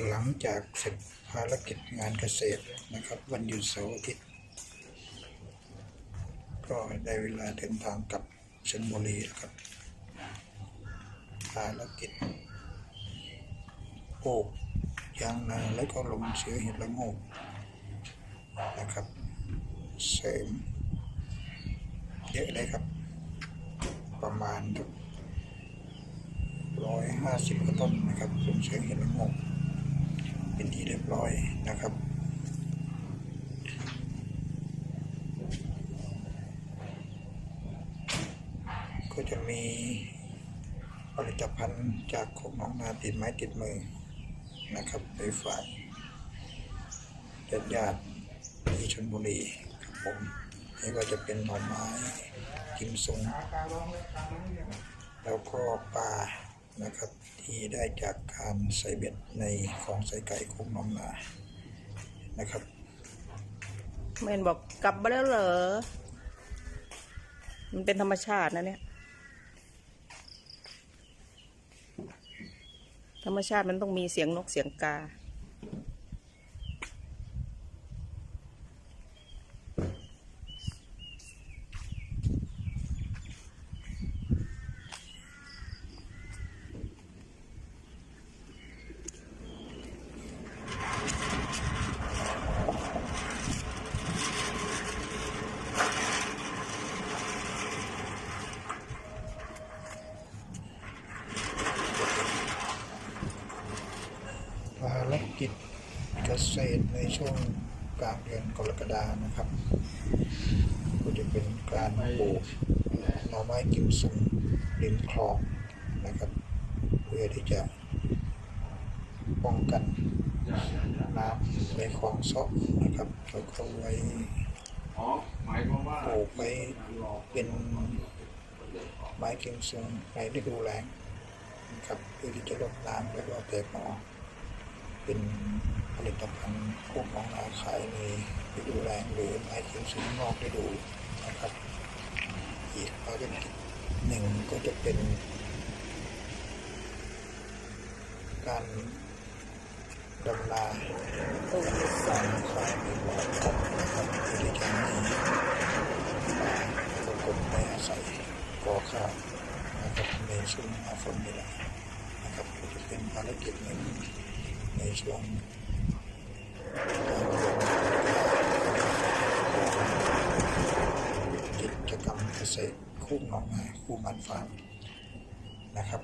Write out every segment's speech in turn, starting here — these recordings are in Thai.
หลังจากเสร็จภารกิจงานเกษตรนะครับ วันหยุดเสาร์อาทิตย์ ก็ได้เวลาเดินทางกลับชลบุรีแล้วครับ ภารกิจปลูกยางนาแล้วก็ลงเชื้อเห็ดละโงกนะครับ เสริม เยอะเลยครับ ประมาณร้อยห้าสิบกว่าต้นนะครับลงเชื้อเห็ดละโงก เป็นที่เรียบร้อยนะครับ ก็จะมีผลิตภัณฑ์จากของน้องนาติดไม้ติดมือนะครับไปฝากญาติญาติที่ชนบุรีครับผมไม่ว่าจะเป็นหน่อไม้กิมซุงแล้วก็ปลา ที่ได้จากการใส่เบ็ดในของใส่ไก่ของน้องนานะครับเมนบอกกลับมาแล้วเหรอ มันเป็นธรรมชาตินะเนี่ย ธรรมชาติมันต้องมีเสียงนกเสียงกา ภารกิจเกษตรในช่วงกลางเดือนกรกฎานะครับ ก็จะเป็นการปลูกหน่อไม้กิมซุงริมคลองนะครับ เพื่อที่จะป้องกันน้ำในคลองซอกนะครับแล้วก็ไว้ปลูกไว้เป็นไม้กิมซุงในฤดูแล้งนะครับเพื่อที่จะลดน้ำแล้วก็แตกหน่อเป็น ผลิตภัณฑ์พวกของอาขายในฤดูแรงหรือไม้เขียวสูงนอกฤดูนะครับอีกภารกิจหนึ่งก็จะเป็น การดำนาสร้างขายในบ่อครับนะครับเพื่อที่จะมีปลาปรากฏในอาศัยก่อข้าวนะครับในช่วงหน้าฝนนี่แหละนะครับก็จะเป็นภารกิจหนึ่งในช่วง กิจกรรมเกษตรคู่หนองนาคู่มันฟาร์มนะครับ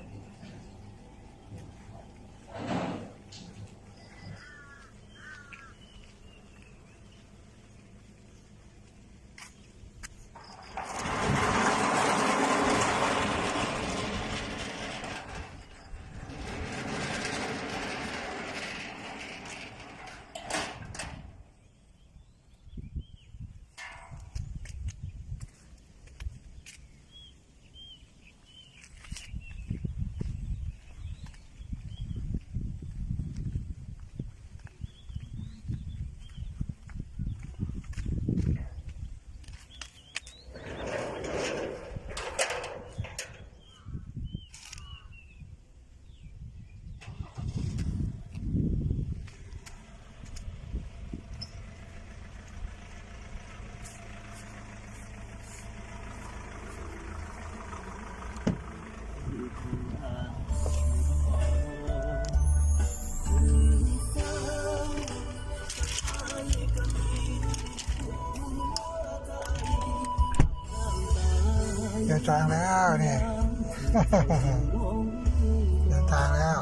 เดินทางแล้วเนี่ยเดินทางแล้ว